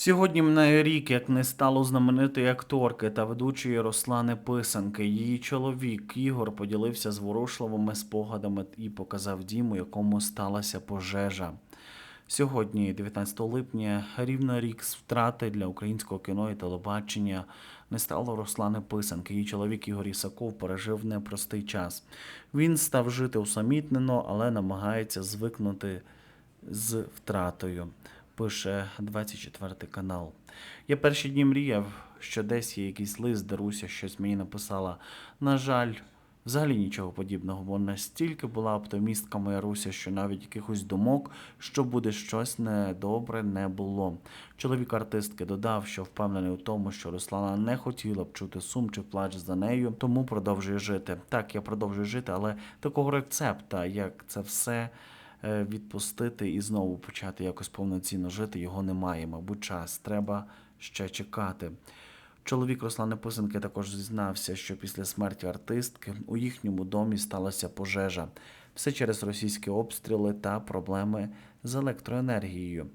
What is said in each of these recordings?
Сьогодні минає рік, як не стало знаменитої акторки та ведучої Руслани Писанки. Її чоловік Ігор поділився зворушливими спогадами і показав дім, у якому сталася пожежа. Сьогодні, 19 липня, рівно рік з втрати для українського кіно і телебачення не стало Руслани Писанки. Її чоловік Ігор Ісаков пережив непростий час. Він став жити усамітнено, але намагається звикнути з втратою. Пише 24 канал. Я перші дні мріяв, що десь є якийсь лист, де Руся щось мені написала. На жаль, взагалі нічого подібного, бо настільки була оптимістка моя Руся, що навіть якихось думок, що буде щось недобре, не було. Чоловік артистки додав, що впевнений у тому, що Руслана не хотіла б чути сум чи плач за нею, тому продовжує жити. Так, я продовжую жити, але такого рецепта, як це все відпустити і знову почати якось повноцінно жити, його немає. Мабуть, час треба ще чекати. Чоловік Руслани Писанки також зізнався, що після смерті артистки у їхньому домі сталася пожежа. Все через російські обстріли та проблеми з електроенергією.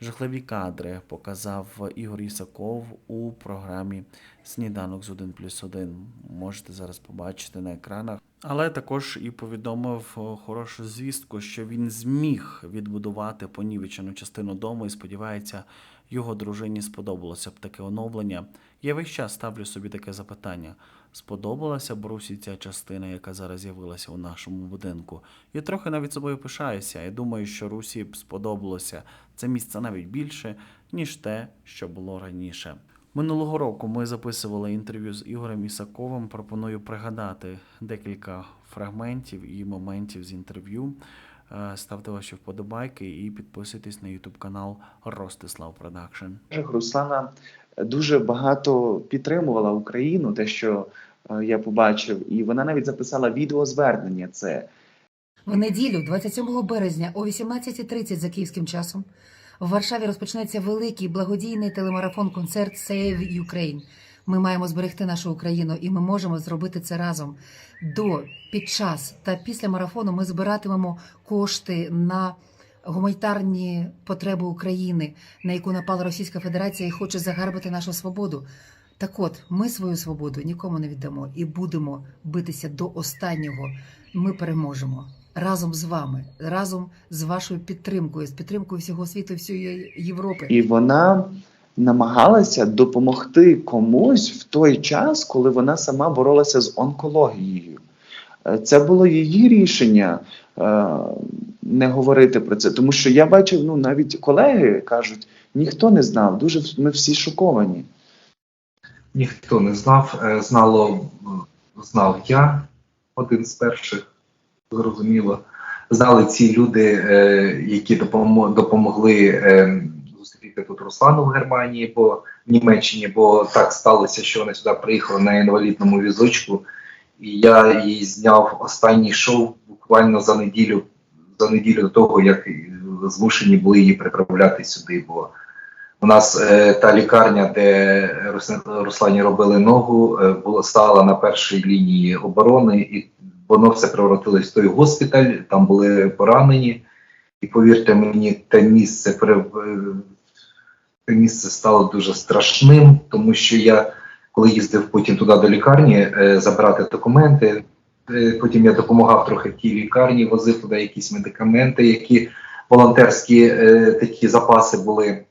Жахливі кадри показав Ігор Ісаков у програмі Сніданок з 1 плюс 1. Можете зараз побачити на екранах. Але також і повідомив хорошу звістку, що він зміг відбудувати понівечену частину дому і сподівається, його дружині сподобалося б таке оновлення. Я весь час ставлю собі таке запитання: сподобалася б Русі ця частина, яка зараз з'явилася у нашому будинку? Я трохи навіть собою пишаюся і думаю, що Русі б сподобалося це місце навіть більше, ніж те, що було раніше. Минулого року ми записували інтерв'ю з Ігорем Ісаковим. Пропоную пригадати декілька фрагментів і моментів з інтерв'ю. Е, Ставте ваші вподобайки і підписуйтесь на YouTube канал Ростислав Продакшн. Руслана дуже багато підтримувала Україну, те, що е, я побачив, і вона навіть записала відеозвернення. Це В неділю, 27 березня о 18.30 за київським часом, в Варшаві розпочнеться великий благодійний телемарафон-концерт Save Ukraine. Ми маємо зберегти нашу Україну, і ми можемо зробити це разом. До, під час та після марафону ми збиратимемо кошти на гуманітарні потреби України, на яку напала Російська Федерація і хоче загарбати нашу свободу. Так от, ми свою свободу нікому не віддамо і будемо битися до останнього. Ми переможемо разом з вами, разом з вашою підтримкою, з підтримкою всього світу, всієї Європи. і вона намагалася допомогти комусь в той час, коли вона сама боролася з онкологією. Е, Це було її рішення е, не говорити про це, тому що я бачив, ну навіть колеги кажуть, ніхто не знав. Дуже ми всі шоковані. ніхто не знав. Е, Знало, знав я, один з перших, зрозуміло. Знали ці люди, е, які допомо- допомогли е, зустріти тут Руслану в Германії, бо в Німеччині, бо так сталося, що вони сюди приїхали на інвалідному візочку. І я їй зняв останній шоу буквально за неділю, за неділю до того, як змушені були її приправляти сюди. Бо у нас е, та лікарня, де Рус- Руслані робили ногу, е, була стала на першій лінії оборони, і воно все превратилось в той госпіталь. Там були поранені. І повірте мені, те місце е, те місце стало дуже страшним, тому що я, коли їздив потім туди до лікарні е, забирати документи, е, потім я допомагав трохи тій лікарні, возив туди якісь медикаменти, які волонтерські е, такі запаси були.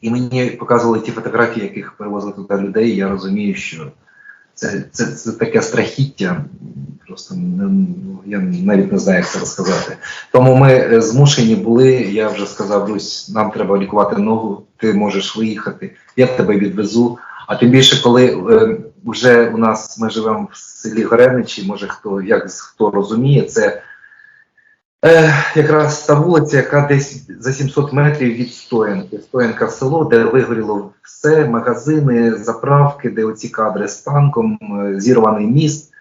І мені показували ті фотографії, яких перевозили туди людей. Я розумію, що це, це, це таке страхіття. Просто не- я навіть не знаю, як це розказати. Тому ми е, змушені були. Я вже сказав, Русь, нам треба лікувати ногу, ти можеш виїхати, я тебе відвезу. А тим більше, коли е, вже у нас ми живемо в селі Гореничі, може хто як хто розуміє, це Е, якраз та вулиця, яка десь за 700 метрів від Стоянки. Стоянка село, де вигоріло все, магазини, заправки, де оці кадри з танком, е, зірваний міст.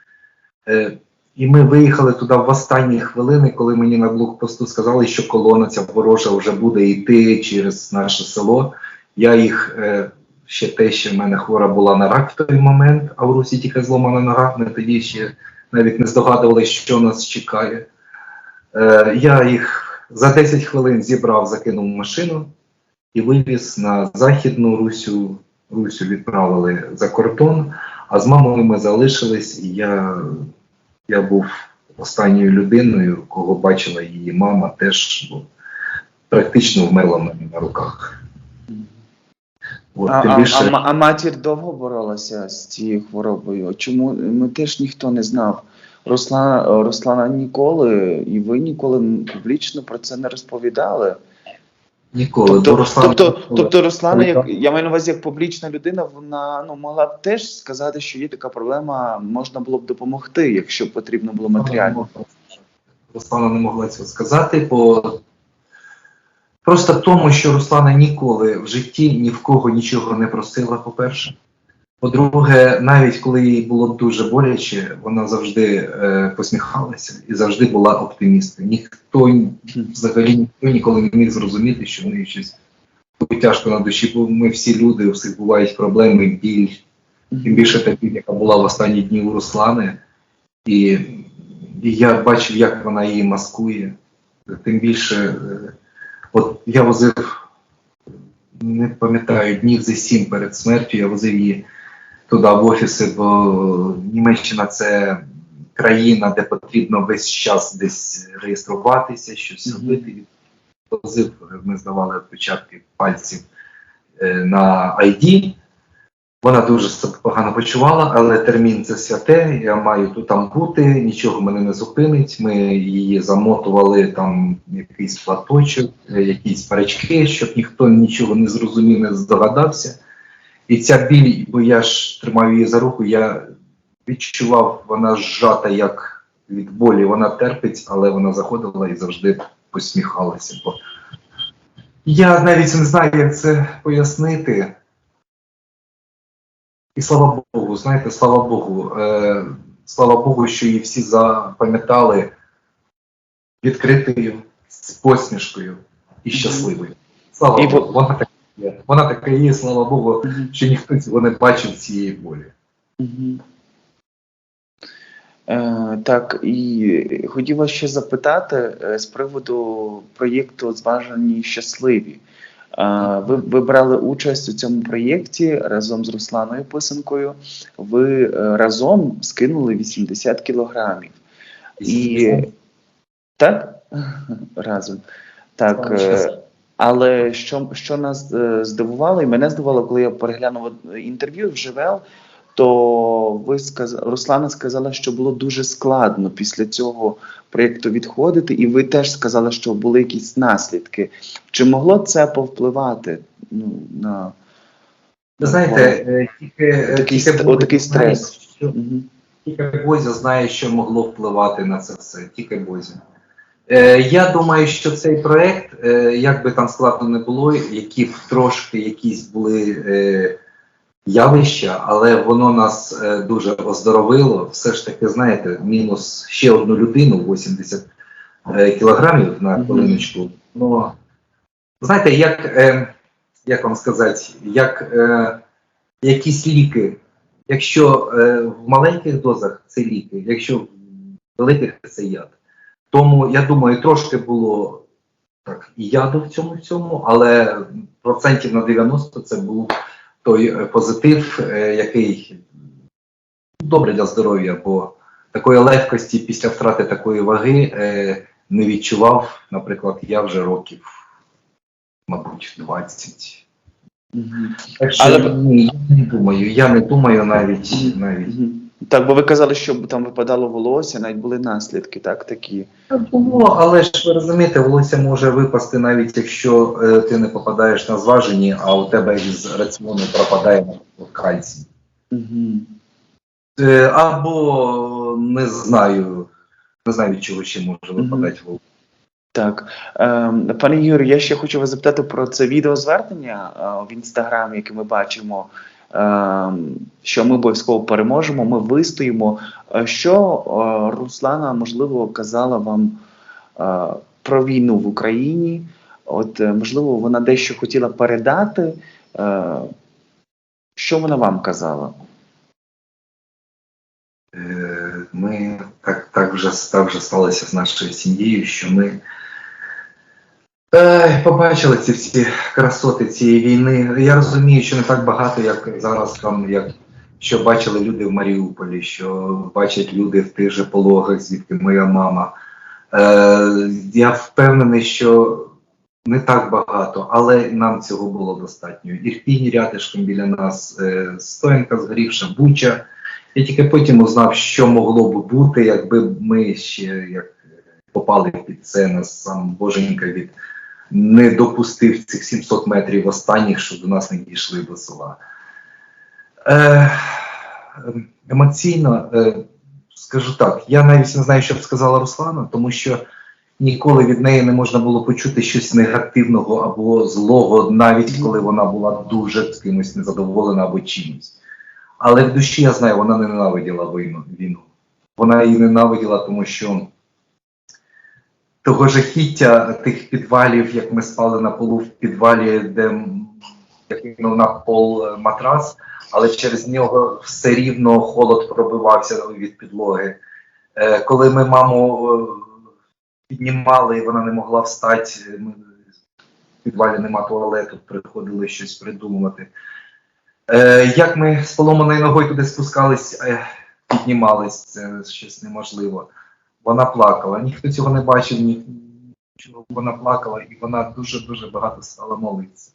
Е, і ми виїхали туди в останні хвилини, коли мені на блокпосту сказали, що колона ця ворожа вже буде йти через наше село. Я їх е, ще те, що в мене хвора була на рак в той момент, а в Русі тільки зломана нога. Ми тоді ще навіть не здогадувалися, що нас чекає. Е, я їх за 10 хвилин зібрав, закинув машину і вивіз на Західну Русю. Русю відправили за кордон, а з мамою ми залишились, і я, я був останньою людиною, кого бачила її мама, теж ну, практично вмерла в мене на руках. От, А, а, більше, а, а матір довго боролася з цією хворобою? Чому ми теж ніхто не знав? Руслана, Руслана ніколи, і ви ніколи публічно про це не розповідали. Ніколи Тобто, Руслана тобто, ніколи. тобто Руслана, як я маю на увазі, як публічна людина, вона ну могла б теж сказати, що є така проблема, можна було б допомогти, якщо потрібно було матеріально. Руслана не могла цього сказати, бо просто тому, що Руслана ніколи в житті ні в кого нічого не просила, по-перше. По-друге, навіть коли їй було дуже боляче, вона завжди е, посміхалася і завжди була оптимісткою. Ніхто взагалі ніхто ніколи не міг зрозуміти, що в неї щось тяжко на душі, бо ми всі люди, у всіх бувають проблеми, біль, Тим більше та біль, яка була в останні дні у Руслани. І, і я бачив, як вона її маскує. Тим більше, е, от я возив, не пам'ятаю, днів за сім перед смертю, я возив її туди в офіси, бо Німеччина це країна, де потрібно весь час десь реєструватися, щось робити. Возив, ми здавали відпечатки пальців е, на ID. Вона дуже себе погано почувала, але термін це святе. Я маю тут там бути, нічого мене не зупинить. Ми її замотували там якийсь платочок, е, якісь парички, щоб ніхто нічого не зрозумів, не здогадався. І ця біль, бо я ж тримав її за руку, я відчував, вона зжата як від болі. Вона терпить, але вона заходила і завжди посміхалася. Бо я навіть не знаю, як це пояснити. І слава Богу, знаєте, слава Богу, е, слава Богу, що її всі запам'ятали відкритою, з посмішкою і щасливою. Слава Богу, вона. Вона така є, слава Богу, що ніхто цього не бачив цієї болі. Е, так, і хотів вас ще запитати е, з приводу проєкту Зважені щасливі. Е, ви, ви брали участь у цьому проєкті разом з Русланою Писанкою. Ви е, разом скинули 80 кілограмів. І так? Разом. Так. Слава е. Але що, що нас е, здивувало, і мене здивувало, коли я переглянув інтерв'ю вживе, то ви сказ... Руслана сказала, що було дуже складно після цього проєкту відходити, і ви теж сказали, що були якісь наслідки. Чи могло це повпливати ну, на Ви знаєте, е, тільки, е, Такий тільки ст- Бозя отакий знає, що- Мгм. Тільки Бозя знає, що могло впливати на це все. Тільки Бозя. Е, я думаю, що цей проект, е, як би там складно не було, які б трошки якісь були е, явища, але воно нас е, дуже оздоровило. Все ж таки, знаєте, мінус ще одну людину 80 е, кілограмів на хвилиночку. Ну, знаєте, як, е, як вам сказати, як е, якісь ліки. Якщо е, в маленьких дозах це ліки, якщо в великих це яд. Тому я думаю, трошки було так і яду в цьому всьому, але процентів на 90 це був той е, позитив, е, який добре для здоров'я, бо такої легкості після втрати такої ваги е, не відчував, наприклад, я вже років, мабуть, 20. Так що Але- я не думаю. Я не думаю навіть навіть. Так, бо ви казали, що там випадало волосся, навіть були наслідки, так, такі. Було, але ж ви розумієте, волосся може випасти навіть якщо е, ти не попадаєш на зважені, а у тебе із раціону пропадає наприклад, кальцій. Угу. Е, або не знаю, не знаю від чого ще може випадати волосся. Так, ем, пане Юрію, я ще хочу вас запитати про це відеозвернення е, в інстаграмі, яке ми бачимо, що ми обов'язково переможемо, ми вистоїмо. Е, Що е, Руслана, можливо, казала вам е, про війну в Україні? От, можливо, вона дещо хотіла передати. Що вона вам казала? Ми так, так вже так вже сталося з нашою сім'єю, що ми Побачили ці всі красоти цієї війни. Я розумію, що не так багато, як зараз там, як що бачили люди в Маріуполі, що бачать люди в тих же пологах, звідки моя мама. Е, я впевнений, що не так багато, але нам цього було достатньо. Ірпінь рядишком біля нас, е, Стоянка згорівша, Буча. Я тільки потім узнав, що могло б бути, якби ми ще як попали під це нас сам Боженька від не допустив цих 700 метрів останніх, що до нас не дійшли до села. Е, ем, емоційно, е, скажу так, я навіть не знаю, що б сказала Руслана, тому що ніколи від неї не можна було почути щось негативного або злого, навіть коли вона була дуже з кимось незадоволена або чимось. Але в душі я знаю, вона не ненавиділа війну. Вона її ненавиділа, тому що того жахіття тих підвалів, як ми спали на полу в підвалі, де кинув на пол е, матрас, але через нього все рівно холод пробивався від підлоги. Е, коли ми маму е, піднімали, і вона не могла встати, ми, в підвалі нема туалету, приходили щось придумувати. Як ми з поломаною ногою туди спускались, піднімались, це щось неможливо. Вона плакала. Ніхто цього не бачив, нічого. Вона плакала, і вона дуже-дуже багато стала молитися.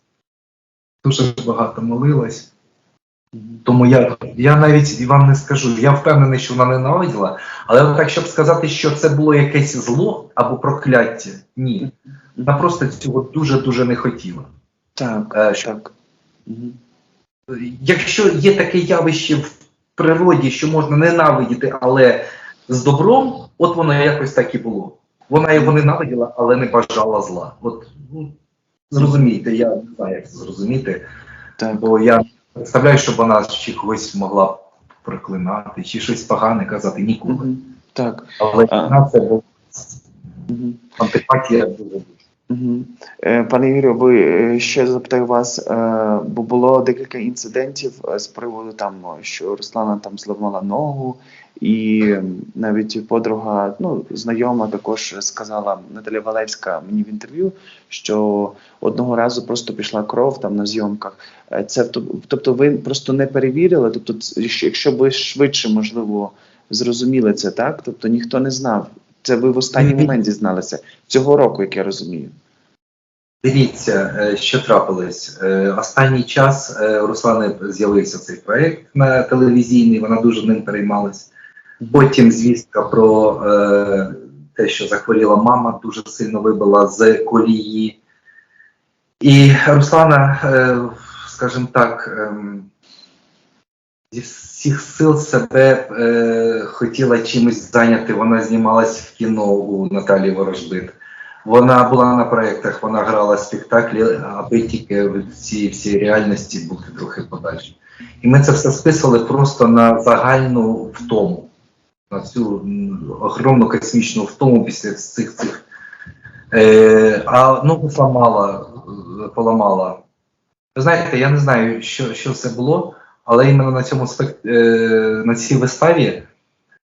Дуже багато молилась. Тому я, я навіть вам не скажу, я впевнений, що вона ненавиділа, але так, щоб сказати, що це було якесь зло або прокляття, ні. Вона просто цього дуже-дуже не хотіла. Так, Е, що- так. Якщо є таке явище в природі, що можна ненавидіти, але з добром, от воно якось так і було. Вона його ненавиділа, але не бажала зла. От ну, зрозумійте, я не знаю, як це зрозуміти, Так. бо я представляю, щоб вона чи когось могла проклинати, чи щось погане казати ніколи. Так. Але А. на це була антипатія дуже. Е, Пане Ігорю, ви е, ще запитаю вас, е, бо було декілька інцидентів з приводу там, що Руслана там зламала ногу, і навіть подруга, ну знайома також сказала Наталя Валевська мені в інтерв'ю, що одного разу просто пішла кров там на зйомках. Це тобто ви просто не перевірили. Тобто, якщо ви швидше можливо зрозуміли це, так тобто ніхто не знав. Це ви в останній момент дізналися цього року, як я розумію. Дивіться, е, що трапилось. Е, Останній час е, у Руслани з'явився цей проєкт на телевізійний, вона дуже ним переймалась. Потім звістка про те, що захворіла мама, дуже сильно вибила з колії. І Руслана, скажімо так, ем, зі всіх сил себе е, хотіла чимось зайняти. Вона знімалась в кіно у Наталії Ворожбит. Вона була на проєктах, вона грала спектаклі, аби тільки в цій всій реальності бути трохи подальше. І ми це все списували просто на загальну втому, на цю огромну космічну втому після цих цих. Е, а ногу зламала, е, поламала. Ви знаєте, я не знаю, що, що це було, але іменно на цьому спек... е, на цій виставі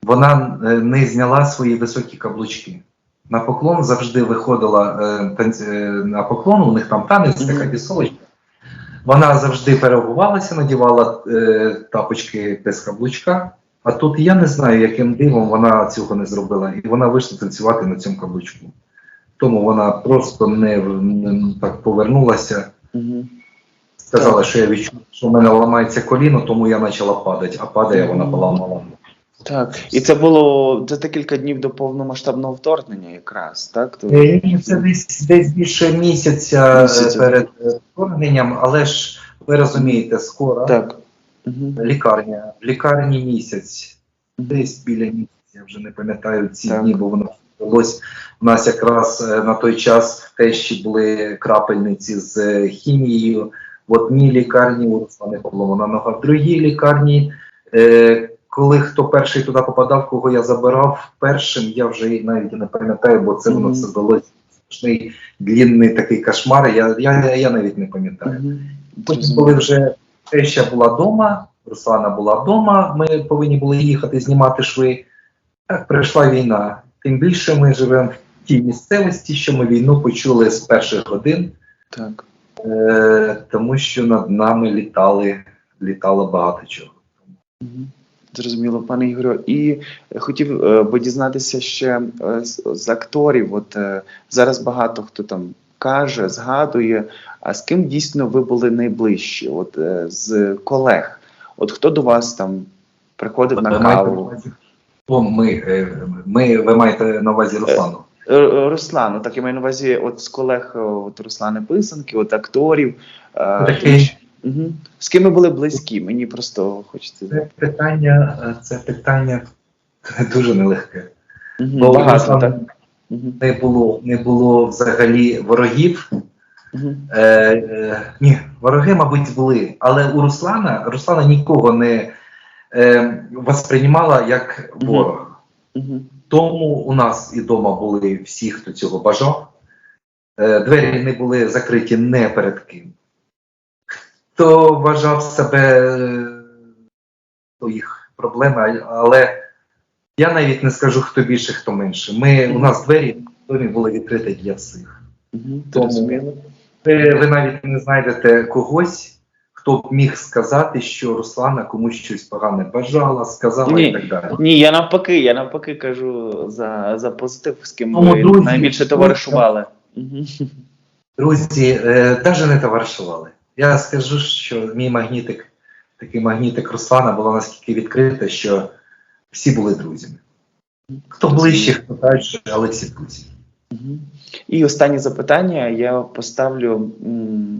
вона е, не зняла свої високі каблучки. На поклон завжди виходила е, е, на поклон, у них там танець, Мгм. така бісовочка. Вона завжди переобувалася, надівала е, тапочки без каблучка. А тут я не знаю, яким дивом вона цього не зробила, і вона вийшла танцювати на цьому каблучку. Тому вона просто не, не так повернулася, Мгм. Сказала, що я відчув, що в мене ламається коліно, тому я почала падати, а падає вона поламала. Так, і це було за декілька днів до повномасштабного вторгнення, якраз так. Е, Це десь, десь більше місяця, Місяця. е, перед е, вторгненням, але ж ви розумієте, скоро Так. Угу. лікарня, в лікарні місяць, десь біля місяця, я вже не пам'ятаю ці Так. дні, бо воно відбулось. У нас якраз на той час тещі були крапельниці з хімією. В одній лікарні у Руслани поломана нога, в другій лікарні. Е, коли хто перший туди попадав, кого я забирав першим, я вже навіть не пам'ятаю, бо це воно все здалося страшний длінний такий кошмар. Я, я, я навіть не пам'ятаю. Потім, коли вже теща була вдома, Руслана була вдома, ми повинні були їхати знімати шви. Так, прийшла війна. Тим більше ми живемо в тій місцевості, що ми війну почули з перших годин, Так. Е, тому що над нами літали, літало багато чого. Зрозуміло, пане Ігорю. І хотів е, би дізнатися ще е, з, з акторів. От е, зараз багато хто там каже, згадує. А з ким дійсно ви були найближчі? От е, з колег? От хто до вас там приходив на каву? О, ми, е, ми, ви маєте на увазі Руслану. Е, е, Руслан, так я маю на увазі, от з колег е, от Руслани Писанки, от акторів. е, Такий Угу. З ким ви були близькі? Мені просто хочеться це питання, е, це питання дуже нелегке. Угу. Бо Багато, так? Не було, не було взагалі ворогів. Угу. Е, е, ні, вороги, мабуть, були. Але у Руслана Руслана нікого не е, восприймала як ворога. Угу. Тому у нас і вдома були всі, хто цього бажав. Е, двері не були закриті не перед ким. Хто вважав себе е, то їх проблеми, але я навіть не скажу, хто більше, хто менше. Ми, у нас двері домі були відкриті для всіх. Тому- ви навіть не знайдете когось, хто б міг сказати, що Руслана комусь щось погане бажала, сказала Ні. і так далі. Ні, я навпаки, я навпаки кажу за, за позитив, з ким Тому, ви друзі, найбільше товаришували. Друзі, е, навіть не товаришували. Я скажу, що мій магнітик, такий магнітик Руслана була наскільки відкрита, що всі були друзями. Хто ближче, хто далі, але всі друзі. І останнє запитання я поставлю.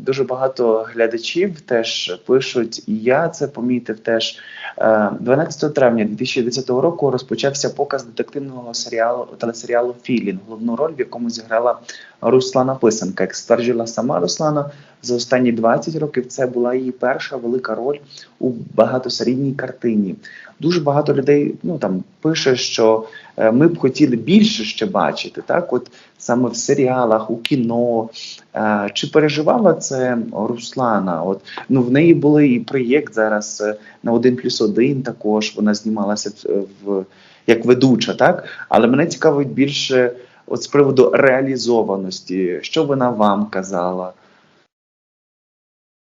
Дуже багато глядачів теж пишуть, і я це помітив теж. Е, 12 травня 2010 року розпочався показ детективного серіалу телесеріалу Філін, головну роль, в якому зіграла Руслана Писанка. Як стверджувала сама Руслана, за останні 20 років це була її перша велика роль у багатосерійній картині. Дуже багато людей ну там пише, що е, ми б хотіли більше ще бачити, так от саме в серіалах, у кіно. Е, Чи переживала це Руслана? От ну в неї були і проєкт зараз е, на 1 плюс 1 також. Вона знімалася в, в як ведуча, так але мене цікавить більше от з приводу реалізованості. Що вона вам казала?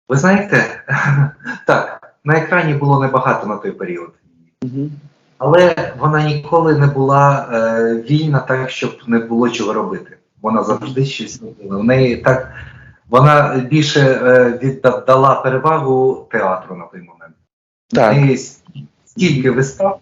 Ви знаєте, так, на екрані було небагато на той період. Угу. Але вона ніколи не була е, вільна так, щоб не було чого робити. Вона завжди щось робила. В неї так вона більше е, віддала перевагу театру на той момент. Так. В неї стільки вистав.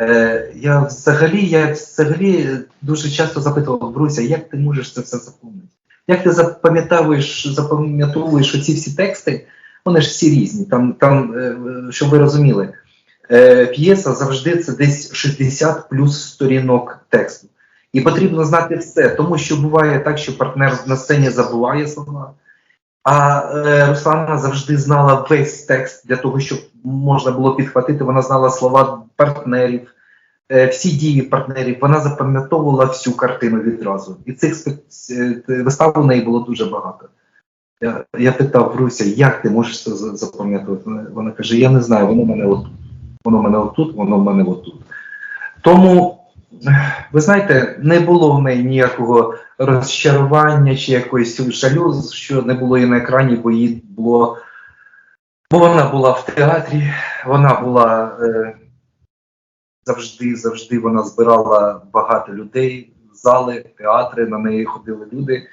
Е, я взагалі, я взагалі дуже часто запитував Бруся, як ти можеш це все запам'ятати? Як ти запам'ятовуєш, запам'ятовуєш оці всі тексти? Вони ж всі різні. Там, там е, щоб ви розуміли, е, п'єса завжди це десь 60 плюс сторінок тексту. І потрібно знати все, тому що буває так, що партнер на сцені забуває слова. А е, Руслана завжди знала весь текст для того, щоб можна було підхватити. Вона знала слова партнерів, е, всі дії партнерів. Вона запам'ятовувала всю картину відразу. І цих е, вистав у неї було дуже багато. Я, я питав Руся, як ти можеш це за- запам'ятувати? Вона- Вона каже: Я не знаю, воно мене от, воно в мене отут, воно в мене отут. Тому, ви знаєте, не було в неї ніякого розчарування чи якоїсь жалю, що не було її на екрані, бо їй було. Бо вона була в театрі, вона була е, завжди, завжди вона збирала багато людей, зали, театри, на неї ходили люди.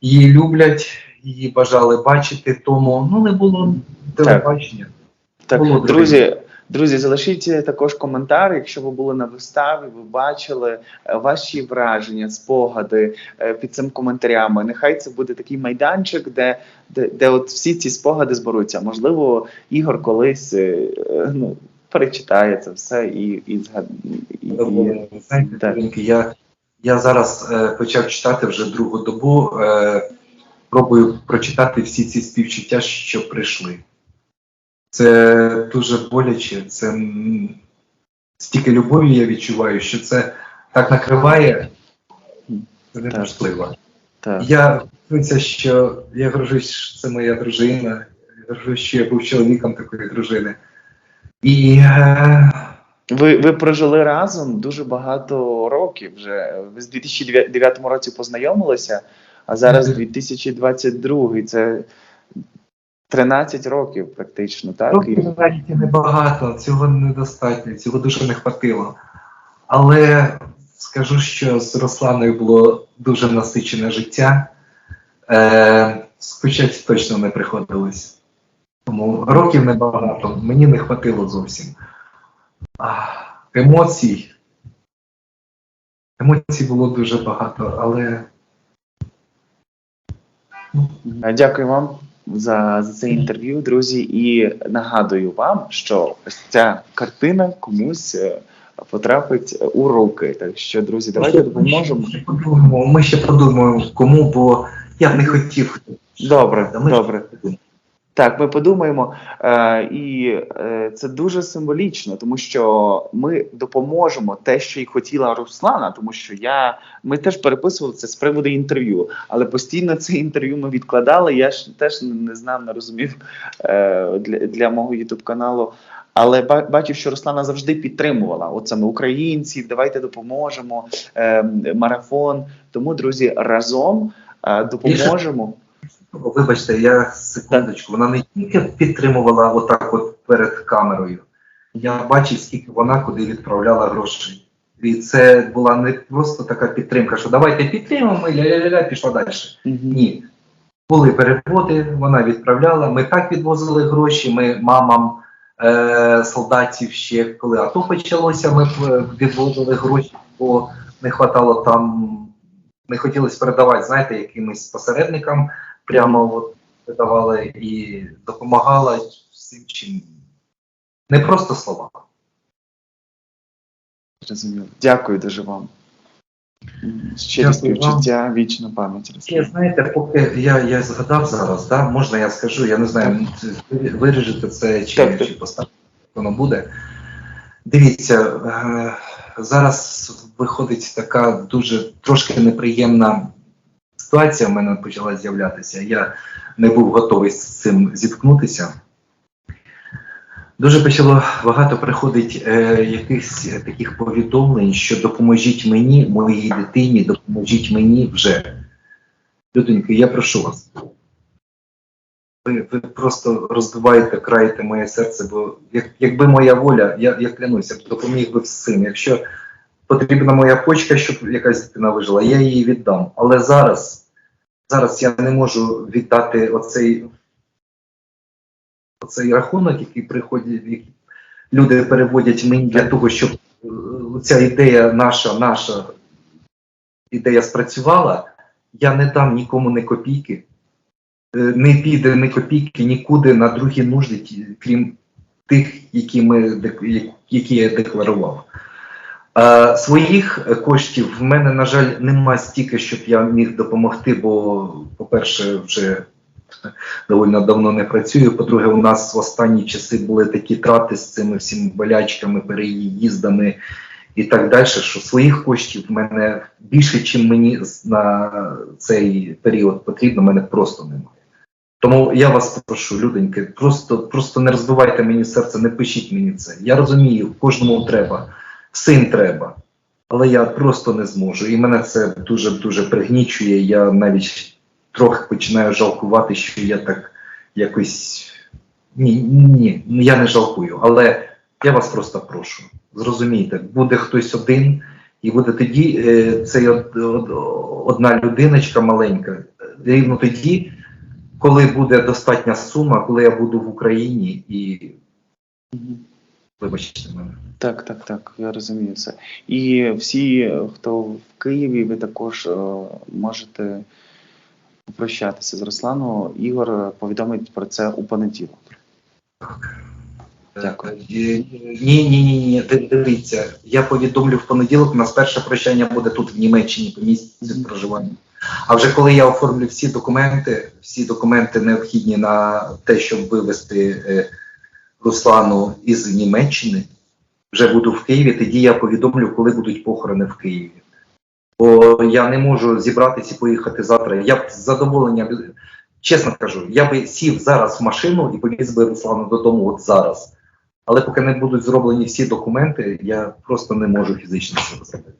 Її люблять, її бажали бачити, тому ну не було телебачення. Так, Було друзі, друзі, залишіть також коментар, якщо ви були на виставі, ви бачили е, ваші враження, спогади е, під цим коментарями. Нехай це буде такий майданчик, де, де, де от всі ці спогади зберуться. Можливо, Ігор колись е, е, ну, перечитає це все і, і, і, і... Знаєте, Так. Я, я зараз е, почав читати вже другу добу. Е, пробую прочитати всі ці співчуття, що прийшли. Це дуже боляче, це стільки любові я відчуваю, що це так накриває. Це неможливо. Так. Я що я горжусь, що це моя дружина. Я горжусь, що я був чоловіком такої дружини. І е, Ви, ви прожили разом дуже багато років вже. Ви з 2009 році познайомилися, а зараз 2022. Це 13 років практично, так? Років навіть і небагато, цього недостатньо, цього дуже не хватило. Але скажу, що з Русланою було дуже насичене життя. Е, скучати точно не приходилось. Тому років небагато, мені не хватило зовсім. А, емоцій. Емоцій було дуже багато, але Е, Дякую вам за, за це інтерв'ю, друзі. І нагадую вам, що ця картина комусь е, потрапить у руки. Так що, друзі, давайте допоможемо. Ми ще подумаємо, ми ще подумаємо, кому, бо я б не хотів. Добре, Ми- добре. Так, ми подумаємо, е, і е, це дуже символічно, тому що ми допоможемо те, що й хотіла Руслана, тому що я ми теж переписували це з приводу інтерв'ю, але постійно це інтерв'ю ми відкладали. Я ж теж не знав, не розумів е, для, для мого ютуб каналу. Але бачив, що Руслана завжди підтримувала. От саме українців, давайте допоможемо. Е, марафон. Тому, друзі, разом е, допоможемо. Вибачте, я секундочку, вона не тільки підтримувала отак от перед камерою. Я бачив, скільки вона куди відправляла грошей. І це була не просто така підтримка, що давайте підтримаємо, і ля-ля-ля, пішла далі. Мгм. Ні. Були переводи, вона відправляла. Ми так відвозили гроші. Ми мамам е, солдатів ще коли АТО почалося, ми е, відвозили гроші, бо не хватало там, не хотілося передавати, знаєте, якимось посередникам. Прямо от видавали і допомагала всім чим. Не просто слова. Зрозуміло. Дякую дуже вам. Щирі співчуття, вічна пам'ять. Руслан. знаєте, поки я, я згадав зараз, да? можна я скажу, я не знаю, ви- виріжете це чи, Так, чи поставите, як воно буде. Дивіться, е, зараз виходить така дуже трошки неприємна ситуація в мене почала з'являтися. Я не був готовий з цим зіткнутися. Дуже почало багато приходить е, якихось таких повідомлень, що допоможіть мені, моїй дитині, допоможіть мені вже. Людоньки, я прошу вас. Ви, ви просто розбиваєте, краєте моє серце, бо як, якби моя воля, я, я клянуся, допоміг би всім. Якщо потрібна моя почка, щоб якась дитина вижила, я її віддам. Але зараз, зараз я не можу віддати оцей, оцей рахунок, який приходить, який люди переводять мені для того, щоб е, ця ідея наша, наша ідея спрацювала. Я не дам нікому ні копійки, Е, не піде ні копійки нікуди на другі нужди, крім тих, які, ми, які я декларував. Е, своїх е, коштів в мене, на жаль, нема стільки, щоб я міг допомогти, бо, по-перше, вже доволі давно не працюю. По-друге, у нас в останні часи були такі трати з цими всіми болячками, переїздами і так далі, що своїх коштів в мене більше, чим мені на цей період потрібно, мене просто немає. Тому я вас прошу, люденьки, просто, просто не розбивайте мені серце, не пишіть мені це. Я розумію, кожному треба, всім треба. Але я просто не зможу. І мене це дуже дуже пригнічує. Я навіть трохи починаю жалкувати, що я так якось. Ні, ні, я не жалкую. Але я вас просто прошу. Зрозумійте, буде хтось один, і буде тоді е, цей од, од, одна людиночка маленька. Рівно тоді, коли буде достатня сума, коли я буду в Україні і. Вибачте мене. Так, так, так, я розумію це. І всі, хто в Києві, ви також е, можете попрощатися з Русланом. Ігор повідомить про це у понеділок. Дякую. Е, Ні, ні, ні, ні. Дивіться, я повідомлю в понеділок. У нас перше прощання буде тут в Німеччині по місяці Мгм. проживання. А вже коли я оформлю всі документи, всі документи необхідні на те, щоб вивезти е, Руслану із Німеччини, вже буду в Києві. Тоді я повідомлю, коли будуть похорони в Києві. Бо я не можу зібратися і поїхати завтра. Я б з задоволенням, чесно кажу, я би сів зараз в машину і повіз би Руслану додому от зараз. Але поки не будуть зроблені всі документи, я просто не можу фізично цього зробити.